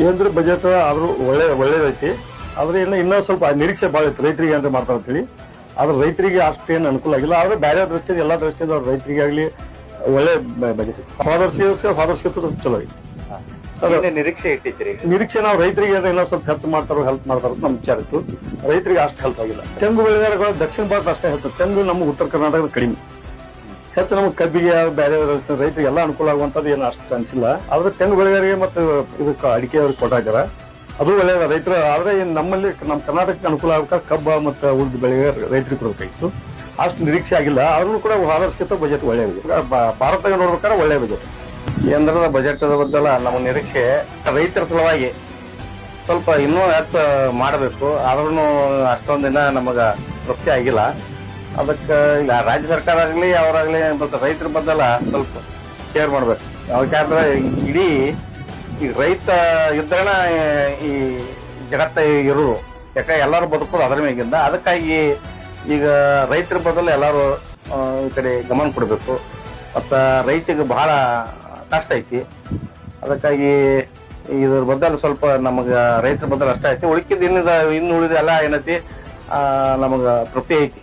ಕೇಂದ್ರ ಬಜೆಟ್ ಆದರೂ ಒಳ್ಳೆ ಒಳ್ಳೇದೈತಿ. ಆದ್ರೆ ಇಲ್ಲ ಇನ್ನೂ ಸ್ವಲ್ಪ ನಿರೀಕ್ಷೆ ಭಾಳ ಇತ್ತು ರೈತರಿಗೆ ಅಂತ ಮಾಡ್ತಾರೆ ಅಂತೇಳಿ ಆದ್ರೆ ರೈತರಿಗೆ ಅಷ್ಟೇನು ಅನುಕೂಲ ಆಗಿಲ್ಲ. ಆದ್ರೆ ಬೇರೆ ದೃಷ್ಟಿಯಿಂದ ಎಲ್ಲ ದೃಷ್ಟಿಯಿಂದ ಅವ್ರ ರೈತರಿಗೆ ಆಗಲಿ ಒಳ್ಳೆ ಬಜೆಟ್ ಫಾದರ್ಸ್ಗೋಸ್ಕರ ಫಾದರ್ಸ್ಗೆ ಫಾದರ್ಸ್ಗೆ ಚಲೋ ಐತಿ ನಿರೀಕ್ಷೆ ಇಟ್ಟಿದ್ರಿ ನಿರೀಕ್ಷೆ ನಾವು ರೈತರಿಗೆ ಏನೋ ಸ್ವಲ್ಪ ಖರ್ಚು ಮಾಡ್ತಾರೋ ಹೆಲ್ಪ್ ಮಾಡ್ತಾರೋ ಅಂತ ನಮ್ಮ ವಿಚಾರ ಇತ್ತು. ರೈತರಿಗೆ ಅಷ್ಟು ಹೆಲ್ಪ್ ಆಗಿಲ್ಲ. ತೆಂಗು ಬೆಳೆಗಾರಗಳು ದಕ್ಷಿಣ ಭಾರತ ಅಷ್ಟೇ ಹೆಚ್ಚು. ತೆಂಗು ನಮ್ಮ ಉತ್ತರ ಕರ್ನಾಟಕದ ಕಡಿಮೆ. ಹೆಚ್ಚು ನಮ್ಗೆ ಕಬ್ಬಿಗೆ ಬೇರೆ ರೈತರಿಗೆ ಎಲ್ಲ ಅನುಕೂಲ ಆಗುವಂಥದ್ದು ಏನು ಅಷ್ಟು ಅನಿಸಿಲ್ಲ. ಆದ್ರೆ ತೆಂಗು ಬೆಳೆಗಾರಿಗೆ ಮತ್ತು ಇದಕ್ಕೆ ಅಡಿಕೆ ಅವ್ರಿಗೆ ಕೊಟ್ಟಾಕ್ಯಾರ ಅದು ಒಳ್ಳೆಯದ ರೈತರು ಆದ್ರೆ ಇನ್ನು ನಮ್ಮಲ್ಲಿ ನಮ್ಮ ಕರ್ನಾಟಕಕ್ಕೆ ಅನುಕೂಲ ಆಗ್ಬೇಕಾದ್ರೆ ಕಬ್ಬ ಮತ್ತು ಉಳಿದ ಬೆಳೆಗೆ ರೈತರಿಗೆ ಕೊಡಬೇಕಾಗಿತ್ತು ಅಷ್ಟು ನಿರೀಕ್ಷೆ ಆಗಿಲ್ಲ, ಆದ್ರೂ ಕೂಡ ಆದರ್ಶಕ್ಕಿಂತ ಬಜೆಟ್ ಒಳ್ಳೆಯದು. ಭಾರತದಾಗ ನೋಡ್ಬೇಕಾದ್ರೆ ಒಳ್ಳೆಯ ಬಜೆಟ್ ಕೇಂದ್ರದ ಬಜೆಟ್ ಬದ್ದಲ್ಲ ನಮ್ಮ ನಿರೀಕ್ಷೆ ರೈತರ ಸಲುವಾಗಿ ಸ್ವಲ್ಪ ಇನ್ನೂ ಹೆಚ್ಚು ಮಾಡಬೇಕು. ಆದ್ರೂ ಅಷ್ಟೊಂದಿನ ದಿನ ನಮಗ ತೃಪ್ತಿ ಆಗಿಲ್ಲ. ಅದಕ್ಕೆ ಇಲ್ಲ ರಾಜ್ಯ ಸರ್ಕಾರ ಆಗಲಿ ಅವರಾಗಲಿ ಮತ್ತೆ ರೈತರ ಬದ್ದಲ್ಲ ಸ್ವಲ್ಪ ಕೇರ್ ಮಾಡ್ಬೇಕು. ಯಾಕಂದ್ರೆ ಇಡೀ ಈ ರೈತ ಇದ್ರಣ ಈ ಜಗತ್ತ ಇರೋರು. ಯಾಕೆ ಎಲ್ಲರೂ ಬದುಕೋದು ಅದರ ಮೇಗಿಂದ ಅದಕ್ಕಾಗಿ ಈಗ ರೈತರ ಬದಲು ಎಲ್ಲರೂ ಈ ಕಡೆ ಗಮನ ಕೊಡಬೇಕು. ಮತ್ತು ರೈತಿಗೆ ಬಹಳ ಕಷ್ಟ ಐತಿ. ಅದಕ್ಕಾಗಿ ಇದ್ರ ಬದಲು ಸ್ವಲ್ಪ ನಮಗೆ ರೈತರ ಬದಲು ಅಷ್ಟ ಐತಿ. ಉಳಿಕಿದ ಇನ್ನು ಉಳಿದ ಎಲ್ಲ ಏನೈತಿ ನಮಗ ತೃಪ್ತಿ ಐತಿ.